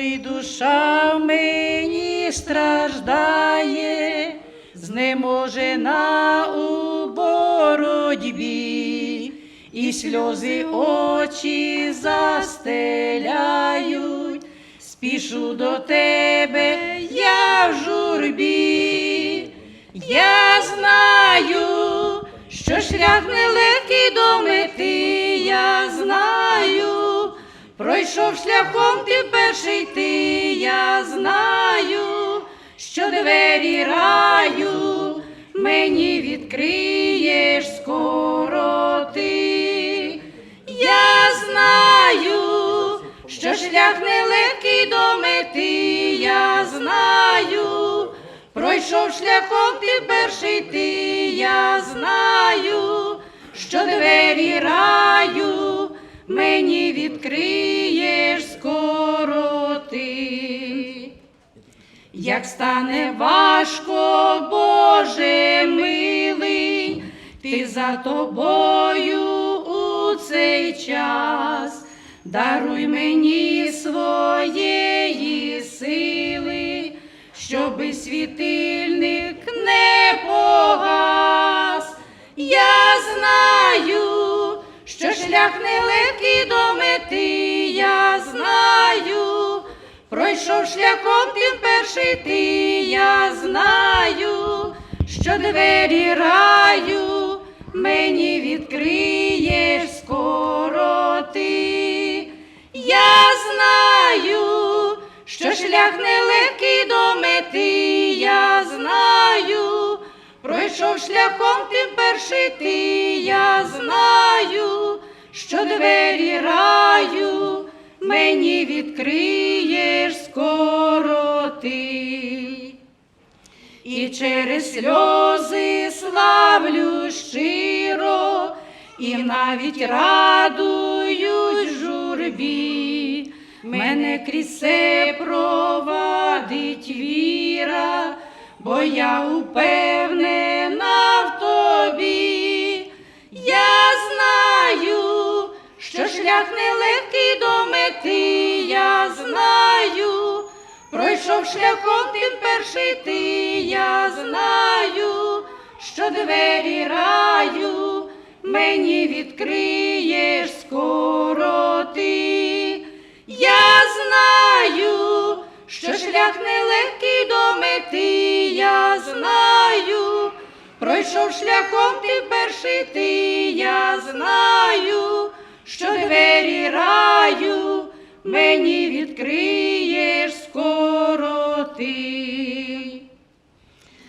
коли душа в мені страждає, знеможена у боротьбі, і сльози очі застеляють, спішу до тебе, я в журбі, я знаю, що шлях нелегкий до мети, я знаю, пройшов шляхом ти перший ти, я знаю, що двері раю мені відкриєш скоро ти. Я знаю, що шлях нелегкий до мети, я знаю, пройшов шляхом ти перший ти, я знаю, що двері раю мені відкриєш скоро ти. Як стане важко, Боже милий, ти за тобою у цей час, даруй мені своєї шлях нелегкий до мети, я знаю. Пройшов шляхом тим перший ти, я знаю, що двері раю мені відкриєш скоро ти. Я знаю, що шлях нелегкий до мети, я знаю, пройшов шляхом тим перший ти, відкриєш скоро ти. І через сльози славлю щиро, і навіть радуюсь журбі, мене крізь це провадить віра, бо я упевнена в тобі. Я знаю, що шлях нелегкий до мети, знаю, пройшов шляхом тим перший ти, я знаю, що двері раю мені відкриєш скоро ти. Я знаю, що шлях нелегкий до мети, я знаю, пройшов шляхом ти перший ти, я знаю, мені відкриєш скоро ти.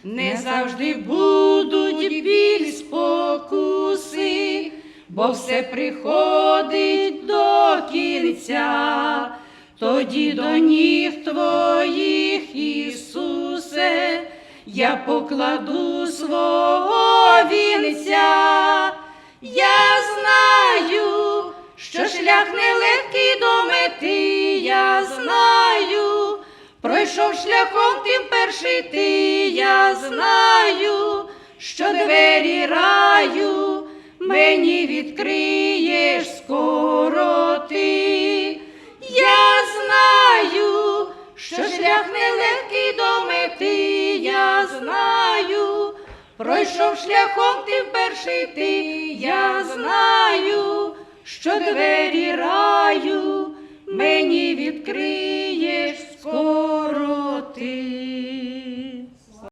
Не завжди будуть біль спокуси, бо все приходить до кінця, тоді до ніг твоїх, Ісусе, я покладу свого вінця. Я знаю, що шлях нелегкий мети, я знаю, пройшов шляхом тим перший ти, я знаю, що двері раю мені відкриєш скоро ти. Я знаю, що шлях нелегкий до мети, я знаю, пройшов шляхом тим перший ти, я знаю, що двері раю.